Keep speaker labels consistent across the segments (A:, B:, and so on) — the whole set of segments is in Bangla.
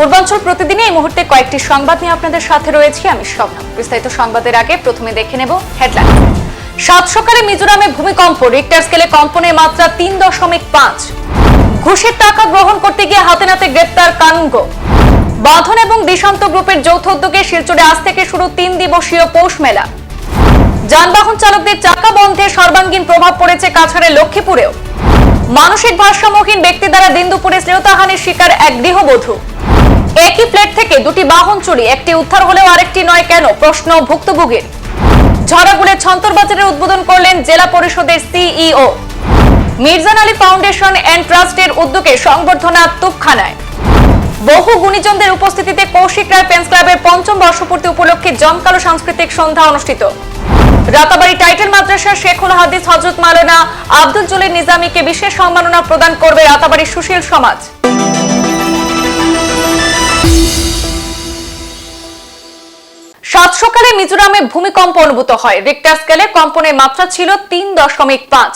A: পূর্বাঞ্চল প্রতিদিনে এই মুহূর্তে কয়েকটি সংবাদ নিয়ে আপনাদের সাথে রয়েছি। আমি শবনম। বিস্তারিত সংবাদের আগে প্রথমে দেখে নেব হেডলাইন। সাত সকালে মিজোরামে ভূমিকম্প রিক্টার স্কেলে কম্পনের মাত্রা তিন দশমিক পাঁচ। ঘুষের টাকা গ্রহণ করতে গিয়ে হাতে নাতে গ্রেপ্তার কানুনগো বাঁধন এবং দিশান্ত গ্রুপের যৌথ উদ্যোগে শিলচরে আজ থেকে শুরু তিন দিবসীয় পৌষ মেলা। যানবাহন চালকদের চাকা বন্ধে সর্বাঙ্গীন প্রভাব পড়েছে কাছাড়ের লক্ষ্মীপুরেও। মানসিক ভারসাম্যহীন ব্যক্তি দ্বারা দিন দুপুরে শ্লীলতাহানির শিকার এক গৃহবধূ। একই প্লেট থেকে দুটি বাহন চুরি, একটি উদ্ধার হলেও আরেকটি নয় কেন? প্রশ্ন ভুক্তভোগীর। ঝড়াগুলে ছন্তরবাজারের উদ্বোধন করলেন জেলা পরিষদের CEO. Mirjan Ali foundation and ট্রাস্টের উদ্যোগে সংবর্ধনা তুপখানায়। বহু গুণীজনদের উপস্থিতিতে কৌশিক রায় পেন্স ক্লাবের পঞ্চম বর্ষপূর্তি উপলক্ষে জমকালো সাংস্কৃতিক সন্ধ্যা অনুষ্ঠিত। রাতাবাড়ি টাইটেল মাদ্রাসা শেখুল হাদিস হজরত মাওলানা আব্দুল জলিল নিজামীকে বিশেষ সম্মাননা প্রদান করবে রাতাবাড়ি সুশীল সমাজ। সাত সকালে মিজোরামে ভূমিকম্প অনুভূত হয়। রিক্টার স্কেলে কম্পনের মাত্রা ছিল তিন দশমিক পাঁচ।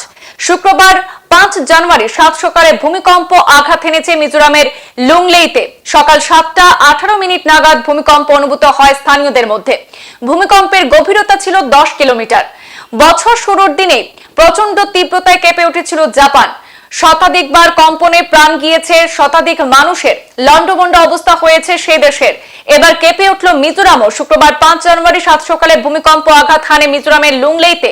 A: শুক্রবার পাঁচ জানুয়ারি সাত সকালে ভূমিকম্প আঘাত এনেছে মিজোরামের লুংলেইতে। সকাল সাতটা আঠারো মিনিট নাগাদ ভূমিকম্প অনুভূত হয় স্থানীয়দের মধ্যে। ভূমিকম্পের গভীরতা ছিল দশ কিলোমিটার। বছর শুরুর দিনে প্রচণ্ড তীব্রতায় কেঁপে উঠেছিল জাপান। শতাধিকবার কম্পনে প্রাণ গিয়েছে শতাধিক মানুষের। লন্ডভন্ড অবস্থা হয়েছে সে দেশের। এবার কেঁপে উঠল মিজোরামও। শুক্রবার পাঁচ জানুয়ারি সাত সকালে ভূমিকম্প আঘাত হানে মিজোরামের লুংলেইতে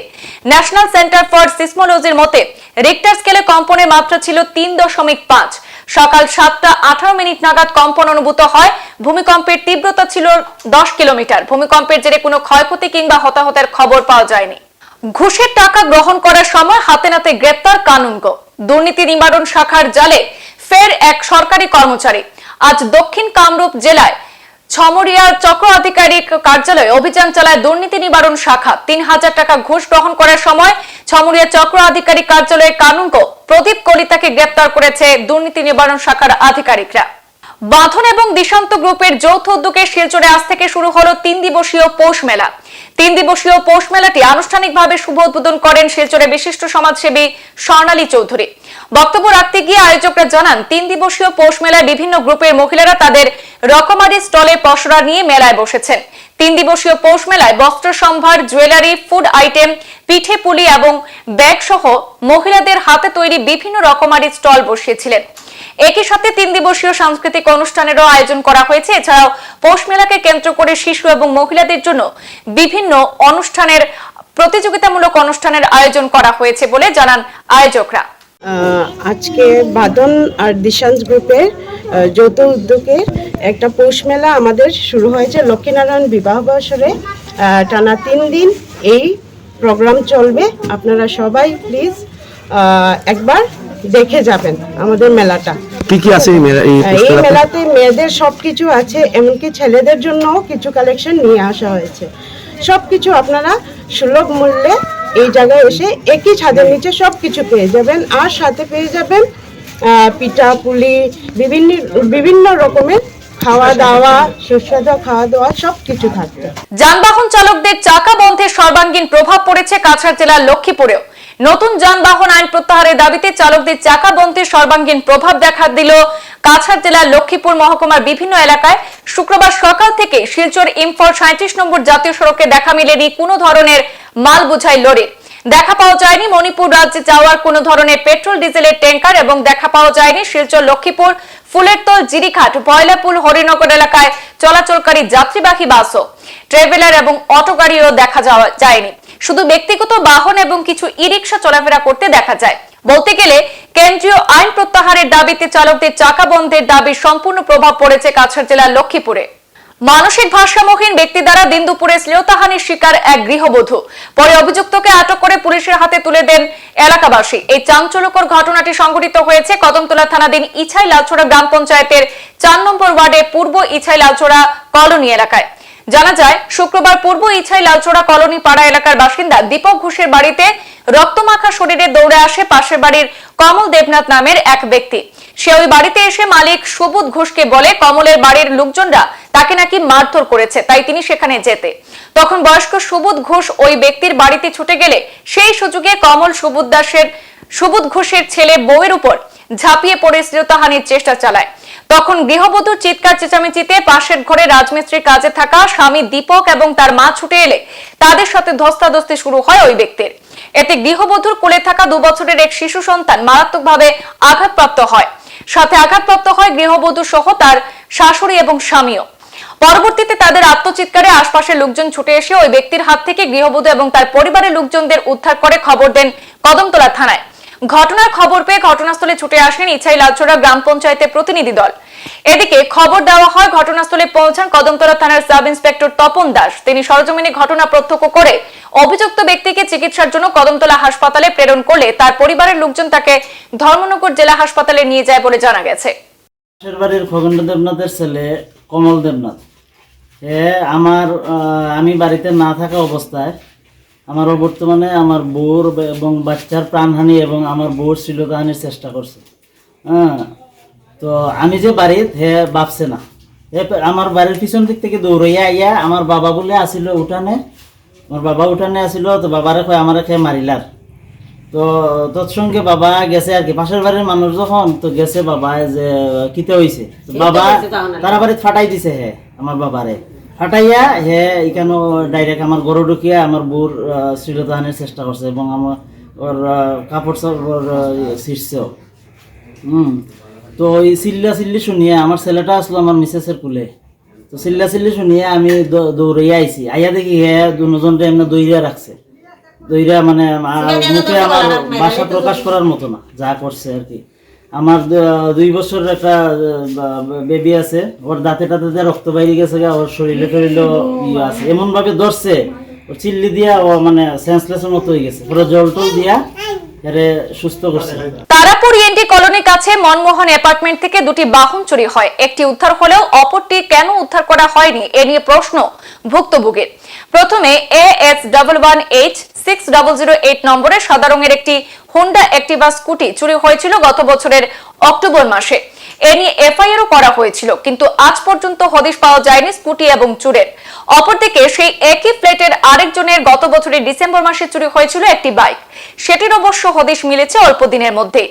A: ন্যাশনাল সেন্টার ফর সিসমোলজির মতে রিক্টার স্কেলে কম্পনের মাত্রা ছিল তিন দশমিক পাঁচ। সকাল সাতটা আঠারো মিনিট নাগাদ কম্পন অনুভূত হয়। ভূমিকম্পের তীব্রতা ছিল দশ কিলোমিটার। ভূমিকম্পের জেরে কোনো ক্ষয়ক্ষতি কিংবা হতাহতের খবর পাওয়া যায়নি। ঘুষের টাকা গ্রহণ করার সময় হাতে নাতে গ্রেপ্তার কানুনগ দুর্নীতি নিবারণ শাখার জালে ফের এক সরকারি কর্মচারী। আজ দক্ষিণ কামরূপ জেলায় ছমরিয়ার চক্র আধিকারিক কার্যালয়ে অভিযান চালায় দুর্নীতি নিবারণ শাখা। তিন হাজার টাকা ঘুষ গ্রহণ করার সময় ছমরিয়া চক্র আধিকারিক কার্যালয়ে কানুনক প্রদীপ কলিতাকে গ্রেপ্তার করেছে দুর্নীতি নিবারণ শাখার আধিকারিকরা। বাঁধন এবং দিশান্ত গ্রুপের যৌথ উদ্যোগে শিলচরে আজ থেকে শুরু হলো তিন দিবসীয় পৌষ মেলা। তিন দিবসীয় পৌষ মেলাটি আনুষ্ঠানিকভাবে শুভ উদ্বোধন করেন শিলচরে বিশিষ্ট সমাজসেবী স্বর্ণালী চৌধুরী। বক্তব্য রাখতে গিয়ে আয়োজকরা জানান, তিন দিবসীয় পৌষ মেলায় বিভিন্ন গ্রুপের মহিলারা তাদের রকমারি স্টলে পসরা নিয়ে মেলায় বসেছেন। তিন দিবসীয় পৌষ মেলায় বস্ত্র সম্ভার, জুয়েলারি, ফুড আইটেম, পিঠে পুলি এবং ব্যাগ সহ মহিলাদের হাতে তৈরি বিভিন্ন রকমারি স্টল বসিয়েছিলেন। একই সাথে তিন দিবসীয় সাংস্কৃতিক অনুষ্ঠানেরও আয়োজন করা হয়েছে। এছাড়াও পৌষ মেলাকে কেন্দ্র করে শিশু এবং মহিলাদের জন্য বিভিন্ন অনুষ্ঠানের, প্রতিযোগিতামূলক অনুষ্ঠানের আয়োজন করা হয়েছে বলে জানান আয়োজকরা।
B: আজকে বাদন আর দিশান্স গ্রুপের যৌথ উদ্যোগে একটা পৌষ মেলা আমাদের শুরু হয়েছে লক্ষ্মীনারায়ণ বিবাহ বছরে। টানা তিন দিন এই প্রোগ্রাম চলবে। আপনারা সবাই প্লিজ একবার দেখে যাবেন আমাদের মেলাটা।
C: কি কি আছে এই?
B: মেলাতে মেয়েদের সব কিছু আছে এমনকি ছেলেদের জন্য কিছু কালেকশন নিয়ে আসা হয়েছে। সব কিছু আপনারা সুলভ মূল্যে এই জায়গায় এসে একই ছাদের নিচে সব কিছু পেয়ে যাবেন আর সাথে পেয়ে যাবেন আহ, পিঠা পুলি বিভিন্ন বিভিন্ন রকমের খাওয়া দাওয়া সুস্বাদু খাওয়া দাওয়া সব কিছু থাকবে।
A: যানবাহন চালকদের চাকা বন্ধের সর্বাঙ্গীন প্রভাব পড়েছে কাছাড় জেলার লক্ষ্মীপুরেও। নতুন যানবাহন আইন প্রত্যাহারের দাবিতে চালকদের চাকা বন্ধের সর্বাঙ্গীন প্রভাব দেখা দিল। কাছাড় জেলার লক্ষ্মীপুর মহকুমার বিভিন্ন এলাকায় শুক্রবার সকাল থেকে শিলচর ইম্ফল সাঁত্রিশ নম্বর জাতীয় সড়কে দেখা মিলেনি কোনো ধরনের মাল বোঝাই লরির দেখা পাওয়া যায়নি মণিপুর রাজ্যে যাওয়ার কোনো ধরনের পেট্রোল, ডিজেলের ট্যাঙ্কার এবং দেখা পাওয়া যায়নি শিলচর, লক্ষ্মীপুর ফুলের ফুলেরতল জিরিঘাট পয়লাপুল হরিনগর এলাকায় চলাচলকারী যাত্রীবাহী বাসও। ট্রেভেলার এবং অটো গাড়িও দেখা যাওয়া যায়নি। শুধু ব্যক্তিগত বাহন এবং কিছু ই রিক্সা চলাফেরা করতে দেখা যায়। বলতে গেলে, কেন্দ্রীয় আইন প্রত্যাহারের দাবিতে চালকদের চাকা বন্ধের দাবির সম্পূর্ণ প্রভাব পড়েছে কাছাড় জেলার লক্ষ্মীপুরে। মানসিক ভারসাম্যহীন ব্যক্তি দ্বারা দিন দুপুরে শ্লীলতাহানির শিকার এক গৃহবধূ। পরে অভিযুক্তকে আটক করে পুলিশের হাতে তুলে দেন এলাকাবাসী। এই চাঞ্চল্যকর ঘটনাটি সংঘটিত হয়েছে কদমতলা থানাধীন ইছাই লালছড়া গ্রাম পঞ্চায়েতের চার নম্বর ওয়ার্ডে পূর্ব ইছাই লালছড়া কলোনি এলাকায়। জানা যায়, শুক্রবার পূর্ব ইছাই লালচোড়া কলোনি পাড়া এলাকার বাসিন্দা দীপক ঘোষের বাড়িতে রক্তমাখা শরীরে দৌড়ে আসে পাশের বাড়ির কমল দেবনাথ নামের এক ব্যক্তি। সে ওই বাড়িতে এসে মালিক সুবোধ ঘোষকে বলে কমলের বাড়ির লোকজনরা তাকে নাকি মারধর করেছে, তাই তিনি সেখানে যেতে। তখন বয়স্ক সুবোধ ঘোষ ওই ব্যক্তির বাড়িতে ছুটে গেলে সেই সুযোগে কমল সুবোধ দাসের সুবোধ ঘোষের ছেলে বউয়ের উপর ঝাঁপিয়ে পড়ে শ্লীলতাহানির চেষ্টা চালায়। তখন গৃহবধূর চিৎকার চেঁচামেচিতে পাশের ঘরে রাজমিস্ত্রির কাজে থাকা স্বামী দীপক এবং তার মা ছুটে এলে তাদের সাথে ধস্তাধস্তি শুরু হয় ওই ব্যক্তির। এতে গৃহবধূর কোলে থাকা দু বছরের এক শিশু সন্তান মারাত্মকভাবে আঘাতপ্রাপ্ত হয়। সাথে আঘাতপ্রাপ্ত হয় গৃহবধূ সহ তার শাশুড়ি এবং স্বামীও। পরবর্তীতে তাদের আত্মচিৎকারে আশপাশের লোকজন ছুটে এসে ওই ব্যক্তির হাত থেকে গৃহবধূ এবং তার পরিবারের লোকজনদের উদ্ধার করে খবর দেন কদমতলা থানায়। ঘটনার খবর পেয়ে ঘটনাস্থলে ছুটে আসেন ইছাই লালচড়া গ্রাম পঞ্চায়েতের প্রতিনিধি দল। এদিকে খবর দেওয়া হয়, ঘটনাস্থলে পৌঁছান কদমতলা থানার সাব ইন্সপেক্টর তপন দাস। তিনি সরজমিনে ঘটনা প্রত্যক্ষ করে অভিযুক্ত ব্যক্তিকে চিকিৎসার জন্য কদমতলা হাসপাতালে প্রেরণ করলে তার পরিবারের লোকজন তাকে ধর্মনগর জেলা হাসপাতালে নিয়ে যায় বলে জানা গেছে।
C: বাড়ির খগেন্দ্র দেবনাথের ছেলে কমল দেবনাথ। আমার আমি বাড়িতে না থাকা অবস্থায় আমার বর্তমানে আমার বউর এবং বাচ্চার প্রাণহানি এবং আমার বউর শ্লীলতাহানির চেষ্টা করছে। হ্যাঁ তো আমি যে বাড়িত হে ভাবছে না। আমার বাড়ির পিছন দিক থেকে দৌড়াইয়া আইয়া আমার বাবা বলে আসিল উঠানে। আমার বাবা উঠানে আসিল তো বাবারে কয় আমারে খেয়ে মারিলার। তো তৎসঙ্গে বাবা গেছে আর কি। পাশের বাড়ির মানুষ যখন তো গেছে বাবা যে কিতে হইছে? তো বাবা তারা বাড়িত ফাটাই দিছে হে আমার বাবারে। ফাটাইয়া হে এখানে ডাইরেক্ট আমার গরু ঢুকিয়া আমার বউর শ্রীলতাহানের চেষ্টা করছে এবং আমার, ওর কাপড় চাপড় ছিঁড়ছেও হুম। তো ওই চিল্লা চিল্লি শুনিয়ে আমার ছেলেটা আসলো আমার মিসেসের কুলে। তো চিল্লা চিল্লি শুনিয়ে আমি দৌড়াইয়া আইছি। আইয়া দেখি হে দুজনটা এমনি দৌড়িয়া রাখছে। দইরা মানে মুখে আমার ভাষা প্রকাশ করার মতো না, যা করছে আর কি। আমার দুই বছর একটা বেবি আছে। ওর দাঁতে টাতে রক্ত বাইরে গেছে ওর শরীরে টরিলে ইয়ে আছে। এমন ভাবে ধরছে ও চিল্লি দিয়া ও মানে সেন্সলেসের মতো হয়ে গেছে। পুরো জল টল দিয়া সুস্থ করছে।
A: তারাপুর ইএনটি কলোনির কাছে মনমোহন অ্যাপার্টমেন্ট থেকে দুটি বাহন চুরি হয়। একটি উদ্ধার হলেও অপরটি কেন উদ্ধার করা হয়নি, এ নিয়ে প্রশ্ন ভুক্তভোগীর। প্রথমে A S double one H six double zero eight নম্বরের সাদা রঙের একটি হোন্ডা অ্যাক্টিভা স্কুটি চুরি হয়েছিল গত বছরের অক্টোবর মাসে। এ নিয়ে এফআইআরও করা হয়েছিল, কিন্তু আজ পর্যন্ত হদিশ পাওয়া যায়নি স্কুটি এবং চুরের। অপরদিকে সেই একই ফ্ল্যাটের আরেকজনের গত বছরের ডিসেম্বর মাসে চুরি হয়েছিল একটি বাইক। সেটির অবশ্য হদিশ মিলেছে অল্প দিনের মধ্যে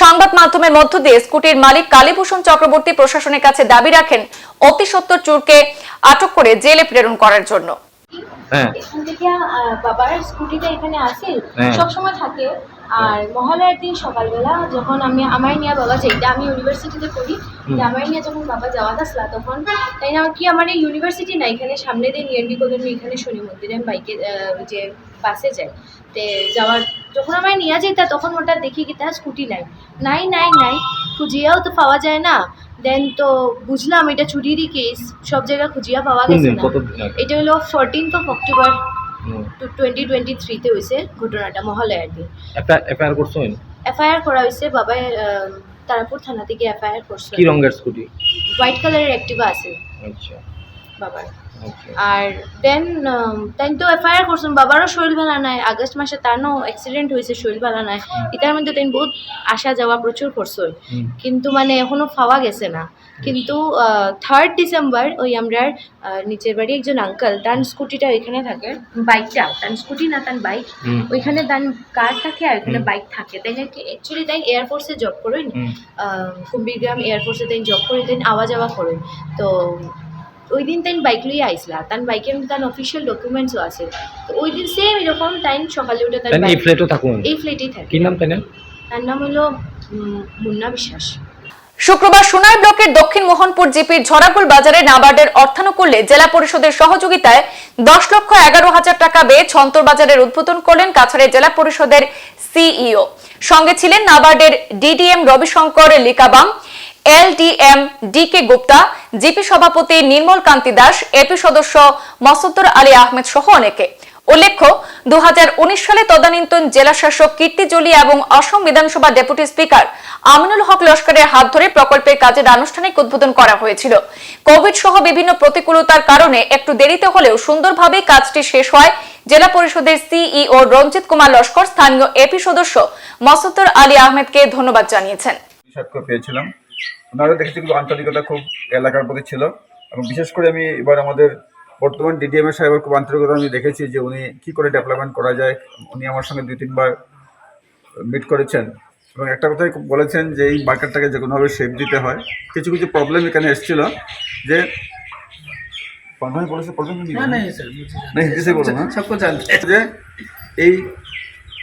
A: সংবাদ মাধ্যমের মধ্য দিয়ে স্কুটির মালিক কালীভূষণ চক্রবর্তী প্রশাসনের কাছে দাবি রাখেন, অতি সত্তর চোরকে আটক করে জেলে প্রেরণ করার জন্য।
D: এখান থেকে বাবার স্কুটিটা এখানে আসে
E: হ্যাঁ।
D: সবসময় থাকে। আর মহালয়ার দিন সকালবেলা যখন আমি আমার নিয়ে বাবা যাইটা আমি ইউনিভার্সিটিতে পড়ি আমার নিয়ে যখন বাবা যাওয়া আসলা তখন তাই না কি আমার এই ইউনিভার্সিটি না এখানে সামনে দিয়ে নিয়ারবি কলোনি এখানে শনি মন্দিরে বাইকে যে বাসে যাই। তে যাওয়ার যখন আমার নিয়ে যাইতা তখন ওটা দেখি কি তার স্কুটি নাই। নাই নাই নাই খুঁজিয়াও তো পাওয়া যায় না। দেন তো বুঝলাম এটা চুরিরই কেস সব জায়গায় খুঁজিয়া পাওয়া গেছে না। এটা হলো fourteenth of October
E: two
D: twenty twenty থ্রিতে হয়েছে ঘটনাটা মহালয়ার দিন
E: এফআইআর করছ
D: এফআইআর করা হয়েছে বাবা তারাপুর থানা থেকে এফআইআর করছে।
E: কি রঙের স্কুটি
D: হোয়াইট কালারের অ্যাক্টিভা আছে।
E: আচ্ছা।
D: বাবার। আর দেন তাই তো এফআইআর করছেন বাবারও শরীর ভালো নাই আগস্ট মাসে তারও অ্যাক্সিডেন্ট হয়েছে শরীর ভালো নাই। এটার মধ্যে তাই বহুত আসা যাওয়া প্রচুর করছে। কিন্তু মানে এখনও পাওয়া গেছে না। কিন্তু থার্ড ডিসেম্বর ওই আমরার নিচের বাড়ি একজন আঙ্কেল তার স্কুটিটা ওইখানে থাকে বাইকটা তার স্কুটি না তার বাইক ওইখানে তার কার থাকে আর ওইখানে বাইক থাকে। তাই অ্যাকচুয়ালি তাই এয়ারফোর্সে জব করেন।
E: হুম।
D: কুম্বিরগ্রাম এয়ারফোর্সে তাই জব করে তাই আওয়া যাওয়া করেন। তো ওই দিন তাই বাইক লইয়া আইসলা। তার বাইকের মধ্যে তার অফিসিয়াল ডকুমেন্টসও আছে। তো ওই দিন সেম এরকম তাই সকালে উঠে তার
E: এই
D: বাইক
E: ফ্ল্যাটও থাকুন।
D: এই ফ্লাইটেই থাকে।
E: কি নাম তাই
D: তার নাম হলো মুন্না বিশ্বাস।
A: শুক্রবার সোনাই ব্লকের দক্ষিণ মোহনপুর জিপির ঝরাগুল বাজারে নাবার্ডের অর্থানুকূল্যে জেলা পরিষদের সহযোগিতায় দশ লক্ষ এগারো হাজার টাকা ব্যয়ে ছন্তর বাজারের উদ্বোধন করলেন কাছাড়ের জেলা পরিষদের সিইও। সঙ্গে ছিলেন নাবার্ডের DDM Ravishankar Likabam. LDM D K Gupta, GP সভাপতি নির্মল কান্তি দাস, এপি সদস্য মসদ্দর আলী আহমেদ সহ অনেকে। উল্লেখ্য দু সালে তদানীন্তন জেলা শাসক কীর্তি জলি এবং অসম বিধানসভা ডেপুটি স্পিকার আমিনুল হক লস্করের হাত ধরে প্রকল্পের কাজের আনুষ্ঠানিক উদ্বোধন করা হয়েছিল। কোভিড সহ বিভিন্ন প্রতিকূলতার কারণে একটু দেরিতে হলেও সুন্দরভাবে কাজটি শেষ হয় জেলা পরিষদের সিইও রঞ্জিত কুমার লস্কর, স্থানীয় এপি সদস্য মসদ্দর আলী আহমেদকে ধন্যবাদ জানিয়েছেন।
F: পেয়েছিলাম। ওনারা দেখেছি কিন্তু আন্তরিকতা খুব এলাকার প্রতি ছিল। এবং বিশেষ করে আমি এবার আমাদের বর্তমান ডিডিএম এর সাহেবের খুব আন্তরিকতা আমি দেখেছি যে উনি কি করে ডেভেলপমেন্ট করা যায় উনি আমার সঙ্গে দুই তিনবার মিট করেছেন। এবং একটা কথাই বলেছেন যে এই মার্কেটটাকে যে কোনোভাবে শেপ দিতে হয়। কিছু কিছু প্রবলেম এখানে এসেছিল যে না যে এই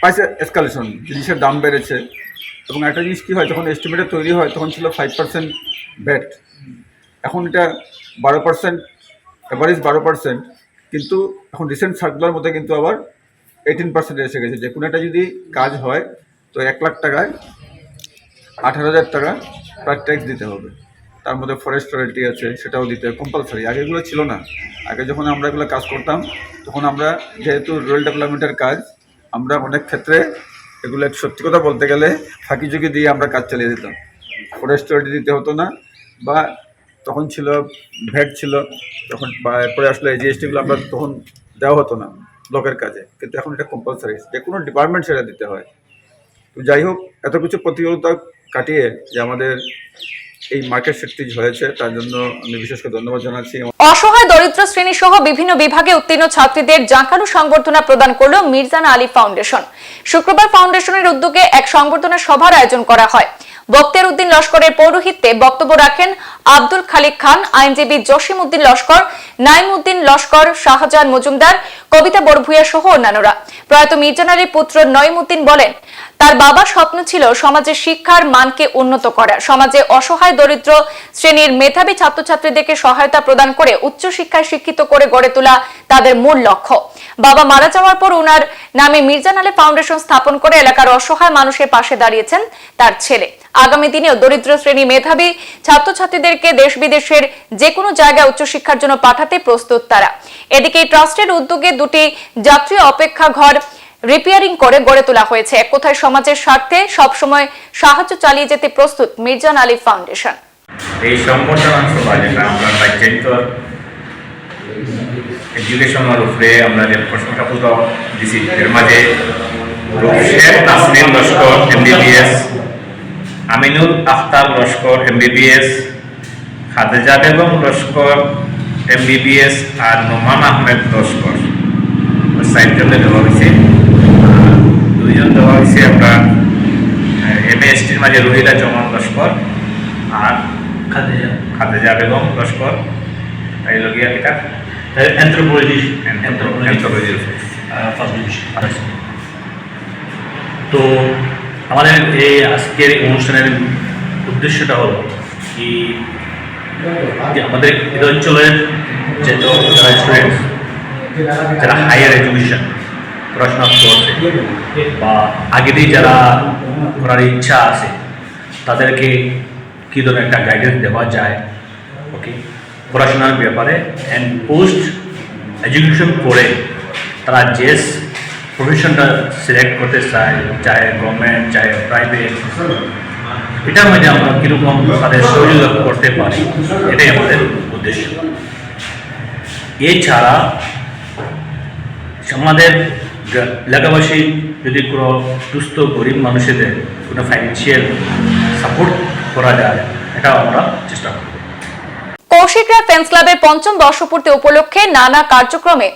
F: প্রাইস এসকালেশন জিনিসের দাম বেড়েছে। এবং একটা জিনিস কী হয়, যখন এস্টিমেটে তৈরি হয়, তখন ছিল ফাইভ পার্সেন্ট ব্যাট এখন এটা বারো পার্সেন্ট অ্যাভারেজ বারো পার্সেন্ট কিন্তু এখন রিসেন্ট সার্কুলার মধ্যে কিন্তু আবার এইটিন পার্সেন্ট এসে গেছে। যে কোনো একটা যদি কাজ হয়, তো এক লাখ টাকায় আঠারো হাজার টাকা তার ট্যাক্স দিতে হবে। তার মধ্যে ফরেস্ট রয়্যালটি আছে, সেটাও দিতে হবে কম্পালসারি আগে এগুলো ছিল না। আগে যখন আমরা এগুলো কাজ করতাম, তখন আমরা যেহেতু রুরাল ডেভেলপমেন্টের কাজ, আমরা অনেক ক্ষেত্রে এগুলো সত্যি কথা বলতে গেলে ফাঁকি ঝুঁকি দিয়ে আমরা কাজ চালিয়ে দিতাম ফরেস্ট রয়্যালটি দিতে হতো না, বা তখন ছিল ভ্যাট ছিল, তখন বা এরপরে আসলে জিএসটিগুলো আমরা তখন দেওয়া হতো না, ব্লকের কাজে। কিন্তু এখন এটা কম্পালসারি যে কোনো ডিপার্টমেন্ট সেটা দিতে হয়। তো যাই হোক, এত কিছু প্রতিযোগিতা কাটিয়ে যে আমাদের এই মার্কেট সেটটি হয়েছে, তার জন্য আমি বিশেষ করে ধন্যবাদ জানাচ্ছি।
A: অসহায় দরিদ্র শ্রেণি সহ বিভিন্ন বিভাগে উত্তীর্ণ ছাত্রীদের জাঁকালু সংবর্ধনা প্রদান করল মির্জানা আলী ফাউন্ডেশন। শুক্রবার ফাউন্ডেশনের উদ্যোগে এক সংবর্ধনা সভার আয়োজন করা হয়। বক্তের উদ্দিন লস্করের পৌরোহিত্যে বক্তব্য রাখেন আব্দুল খালিক খান, আইনজীবী জসিম উদ্দিন লস্কর, নাইম উদ্দিন লস্কর, শাহজাহান মজুমদার, কবিতা বড়ভুইয়া সহ অন্যান্যরা। প্রয়াত মির্জান আলীর পুত্র নঈম উদ্দিন বলেন, তার বাবার স্বপ্ন ছিল সমাজের শিক্ষার মানকে উন্নত করা। সমাজে অসহায়, দরিদ্র শ্রেণির মেধাবী ছাত্রছাত্রীদেরকে সহায়তা প্রদান করে উচ্চশিক্ষায় শিক্ষিত করে গড়ে তোলা তাদের মূল লক্ষ্য। বাবা মারা যাওয়ার পর উনার নামে মির্জান আলী ফাউন্ডেশন স্থাপন করে এলাকার অসহায় মানুষের পাশে দাঁড়িয়েছেন তার ছেলে। আগামী দিনেও দরিদ্র শ্রেণি মেধাবী ছাত্রছাত্রীদেরকে দেশ বিদেশের যে কোনো জায়গায় উচ্চশিক্ষার জন্য পাঠাতে প্রস্তুত তারা। এদিকে ট্রাস্টের উদ্যোগে দুটি যাত্রী অপেক্ষা ঘর রিপেয়ারিং করে গড়ে তোলা হয়েছে। এক কথায় সমাজের স্বার্থে সবসময় সাহায্য চালিয়ে যেতে প্রস্তুত মির্জান আলী ফাউন্ডেশন।
G: এই যেটা আমরা এডুকেশনের উপরে আমরা যে প্রশংসাপত্র দিছি, এর মাঝে Sheikh Nasrin Laskar MBBS Aminul Akhtar Laskar MBBS Khadeja Begum Laskar MBBS আর নোমান আহমেদ লস্কর। সাইডজনে দেওয়া হয়েছে দুইজন দেওয়া হয়েছে আমরা এম এসটির মাঝে রোহিলা চমন লস্কর আর খাদেজা। খাদেজা বেগম লস্কর। এই লগিয়া অ্যান্থ্রোলজি
H: ফার্স্ট তো আমাদের এই আজকের অনুষ্ঠানের উদ্দেশ্যটা হলো কি আমাদের অঞ্চলের যে যারা স্টুডেন্ট যারা হায়ার এডুকেশন পড়াশোনা করছে, বা আগেরই যারা করার ইচ্ছা আছে, তাদেরকে কী ধরনের একটা গাইডেন্স দেওয়া যায় ওকে পড়াশোনার ব্যাপারে অ্যান্ড পোস্ট এডুকেশন করে তারা যে প্রফেশনটা সিলেক্ট করতে চাहे গভর্নমেন্ট চাहे প্রাইভেট এটার মধ্যে আমরা কীরকম তাদের সহযোগিতা করতে পারি, এটাই আমাদের উদ্দেশ্য। এছাড়া আমাদের এলাকাবাসী যদি কোনো দুস্থ, গরিব মানুষদের কোনো ফাইন্যান্সিয়াল সাপোর্ট করা যায়, এটাও আমরা চেষ্টা করব।
A: কৌশিকরা ফ্যান্স ক্লাবের পঞ্চম বর্ষপূর্তি উপলক্ষে নানা কার্যক্রমে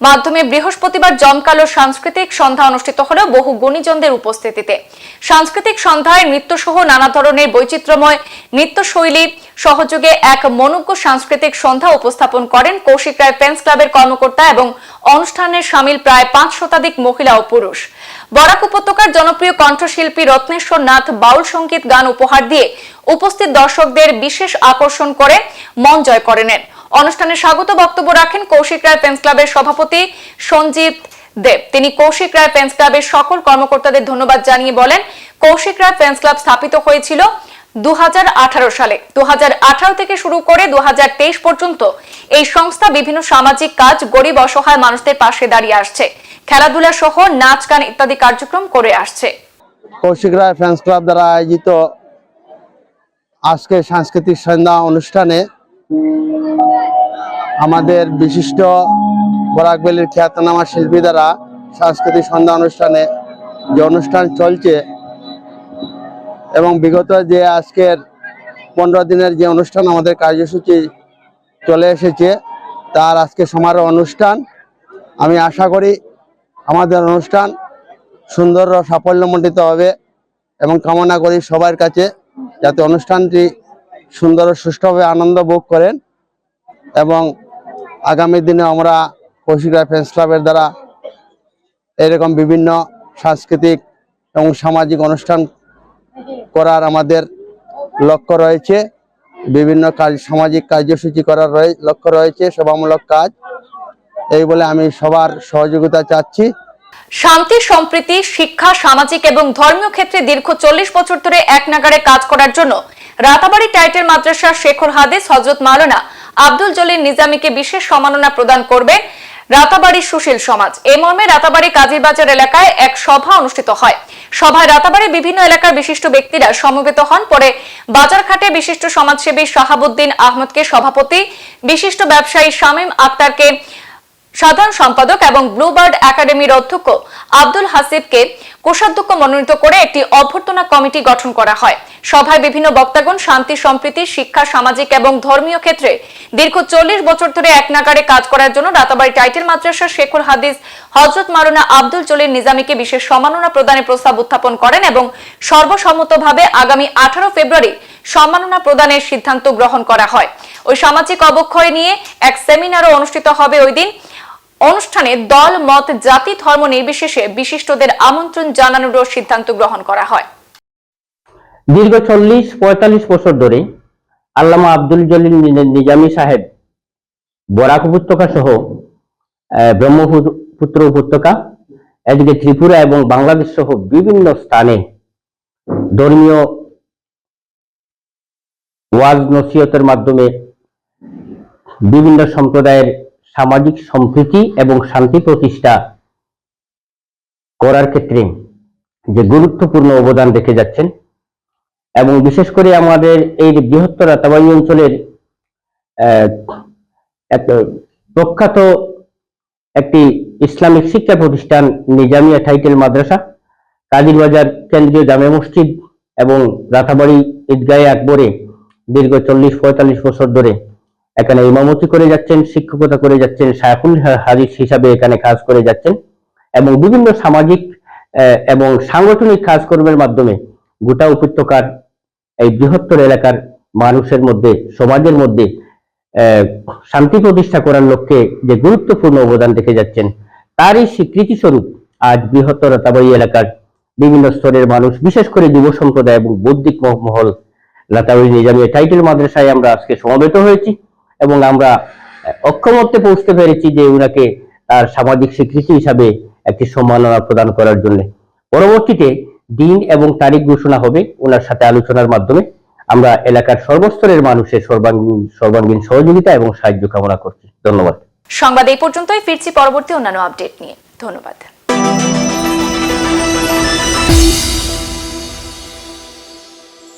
A: মাধ্যমে বৃহস্পতিবার জমকালো সাংস্কৃতিক সন্ধ্যা অনুষ্ঠিত হল বহু গুণীজনদের উপস্থিতিতে। সাংস্কৃতিক সন্ধ্যায় নৃত্যসহ নানা ধরনের বৈচিত্র্যময় নৃত্যশৈলী, সহযোগে এক মনোজ্ঞ সাংস্কৃতিক সন্ধ্যা উপস্থাপন করেন কৌশিক রায় ফ্যান্স ক্লাবের কর্মকর্তা এবং অনুষ্ঠানের সামিল প্রায় পাঁচ শতাধিক মহিলা ও পুরুষ। বরাক উপত্যকার জনপ্রিয় কণ্ঠশিল্পী রত্নেশ্বর নাথ বাউল সংগীত গান উপহার দিয়ে উপস্থিত দর্শকদের বিশেষ আকর্ষণ করে, মন জয় করে নেন অনুষ্ঠানে স্বাগত বক্তব্য রাখেন কৌশিক রায় ফ্যান্স ক্লাবের সভাপতি সঞ্জিত দেব। তিনি কৌশিক রায় ফ্যান্স ক্লাবের সকল কর্মকর্তাদের ধন্যবাদ জানিয়ে বলেন, কৌশিক রায় ফ্যান্স ক্লাব স্থাপিত হয়েছিল দু সালে। দু থেকে শুরু করে দু পর্যন্ত এই সংস্থা বিভিন্ন সামাজিক কাজ, গরিব, অসহায় মানুষদের পাশে দাঁড়িয়ে আসছে। খেলাধুলা সহ নাচ, গান ইত্যাদি কার্যক্রম করে আসছে।
I: কৌশিক রায় ফ্যান্স ক্লাব দ্বারা আয়োজিত আজকে সাংস্কৃতিক সন্ধ্যা অনুষ্ঠানে আমাদের বিশিষ্ট বরাকবেলির খ্যাতনামা শিল্পী দ্বারা সাংস্কৃতিক সন্ধ্যা অনুষ্ঠানে যে অনুষ্ঠান চলছে এবং বিগত যে আজকের পনেরো দিনের যে অনুষ্ঠান, আমাদের কার্যসূচি চলে এসেছে, তার আজকে সমারোহ অনুষ্ঠান। আমি আশা করি আমাদের অনুষ্ঠান সুন্দর ও সাফল্যমণ্ডিত হবে এবং কামনা করি সবার কাছে যাতে অনুষ্ঠানটি সুন্দর ও সুষ্ঠুভাবে আনন্দ ভোগ করেন এবং আগামী দিনে আমরা কৌশিকরা ফ্রেন্ডস ক্লাবের দ্বারা এরকম বিভিন্ন সাংস্কৃতিক এবং সামাজিক অনুষ্ঠান করার আমাদের লক্ষ্য রয়েছে। বিভিন্ন কাজ, সামাজিক কার্যসূচি করার লক্ষ্য রয়েছে, সভামূলক কাজ। এই বলে আমি সবার সহযোগিতা চাচ্ছি।
A: শান্তি সম্প্রীতি, শিক্ষা, সামাজিক এবং ধর্মীয় ক্ষেত্রে দীর্ঘ চল্লিশ বছর ধরে এক নাগারে কাজ করার জন্য রাতাবাড়ি টাইটেল মাদ্রাসার শেখর হাদিস হজরত মাওলানা আব্দুল জলিল নিজামীকে বিশেষ সম্মাননা প্রদান করবে রাতাবাড়ি সুশীল সমাজ। এ মর্মে রাতাবাড়ি কাজীবাজার এলাকায় এক সভা অনুষ্ঠিত হয়। সভায় রাতাবাড়ি বিভিন্ন এলাকার বিশিষ্ট ব্যক্তিরা সমবেত হন। পরে বাজারঘাটে বিশিষ্ট সমাজসেবী শাহাবুদ্দিন আহমদকে সভাপতি, বিশিষ্ট ব্যবসায়ী শামীম আক্তারকে সাধারণ সম্পাদক এবং ব্লুবার্ড একাডেমির অধ্যক্ষ আব্দুল হাসিবকে কোষাধ্যক্ষ মনোনীত করে একটি অভ্যর্থনা কমিটি গঠন করা হয়। সভায় বিভিন্ন বক্তাগণ শান্তি, সম্প্রীতি, শিক্ষা, সামাজিক এবং ধর্মীয় ক্ষেত্রে দীর্ঘ চল্লিশ বছর ধরে এক নাগারে কাজ করার জন্য রাতাবাড়ি টাইটেল মাদ্রাসা শেখুর হাদিস হজরত মারুনা আব্দুল জলিল নিজামীকে বিশেষ সম্মাননা প্রদানের প্রস্তাব উত্থাপন করেন এবং সর্বসম্মতভাবে আগামী আঠারো ফেব্রুয়ারি সম্মাননা প্রদানের সিদ্ধান্ত গ্রহণ করা হয়। ওই সামাজিক অবক্ষয় নিয়ে এক সেমিনারও অনুষ্ঠিত হবে ওই দিন। অনুষ্ঠানে দল, মত, জাতি, ধর্ম নির্বিশেষে বিশিষ্টদের আমন্ত্রণ জানানোরও সিদ্ধান্ত গ্রহণ করা হয়।
J: দীর্ঘ চল্লিশ, পঁয়তাল্লিশ বছর ধরে আল্লামা আব্দুল জলিল নিজামী সাহেব বরাক উপত্যকা সহ ব্রহ্মপুত্র উপত্যকা, এদিকে ত্রিপুরা এবং বাংলাদেশ সহ বিভিন্ন স্থানে ধর্মীয় ওয়াজ নসিহতের মাধ্যমে বিভিন্ন সম্প্রদায়ের সামাজিক সম্প্রীতি এবং শান্তি প্রতিষ্ঠা করার ক্ষেত্রে যে গুরুত্বপূর্ণ অবদান রেখে যাচ্ছেন এবং বিশেষ করে আমাদের এই বৃহত্তর রাতাবাড়ি অঞ্চলের এক প্রখ্যাত একটি ইসলামিক শিক্ষা প্রতিষ্ঠান নিজামিয়া টাইটেল মাদ্রাসা কাদির বাজার কেন্দ্রীয় জামে মসজিদ এবং রাতাবাড়ি ঈদগাহে আকবরে দীর্ঘ চল্লিশ পঁয়তাল্লিশ বছর ধরে এখানে ইমামতি করে যাচ্ছেন, শিক্ষকতা করে যাচ্ছেন, শায়খুল হাদিস হিসাবে এখানে কাজ করে যাচ্ছেন এবং বিভিন্ন সামাজিক এবং সাংগঠনিক কাজকর্মের মাধ্যমে গোটা উপত্যকার এই বৃহত্তর এলাকার মানুষের মধ্যে, সমাজের মধ্যে শান্তি প্রতিষ্ঠা করার লক্ষ্যে যে গুরুত্বপূর্ণ অবদান রেখে যাচ্ছেন, তারই স্বীকৃতি স্বরূপ আজ বৃহত্তর তাবাই এলাকার বিভিন্ন স্তরের মানুষ, বিশেষ করে যুব সম্প্রদায় এবং বৌদ্ধিক মহ- মহল লাতাবাড়ি নিজামিয়া টাইটেল মাদ্রাসায় আমরা আজকে সমবেত হয়েছি। এবং আমরা অক্ষমত্বে পৌঁছতে পেরেছি যে উনাকে তার সামাজিক স্বীকৃতি হিসাবে একটি সম্মাননা প্রদান করার জন্য। পরবর্তীতে দিন এবং তারিখ ঘোষণা হবে ওনার সাথে আলোচনার মাধ্যমে। আমরা এলাকার সর্বস্তরের মানুষের সর্বাঙ্গীন সর্বাঙ্গীন সহযোগিতা এবং সাহায্য কামনা করছি। ধন্যবাদ।
A: সংবাদ এই পর্যন্তই। ফিরছি পরবর্তী অন্যান্য আপডেট নিয়ে। ধন্যবাদ।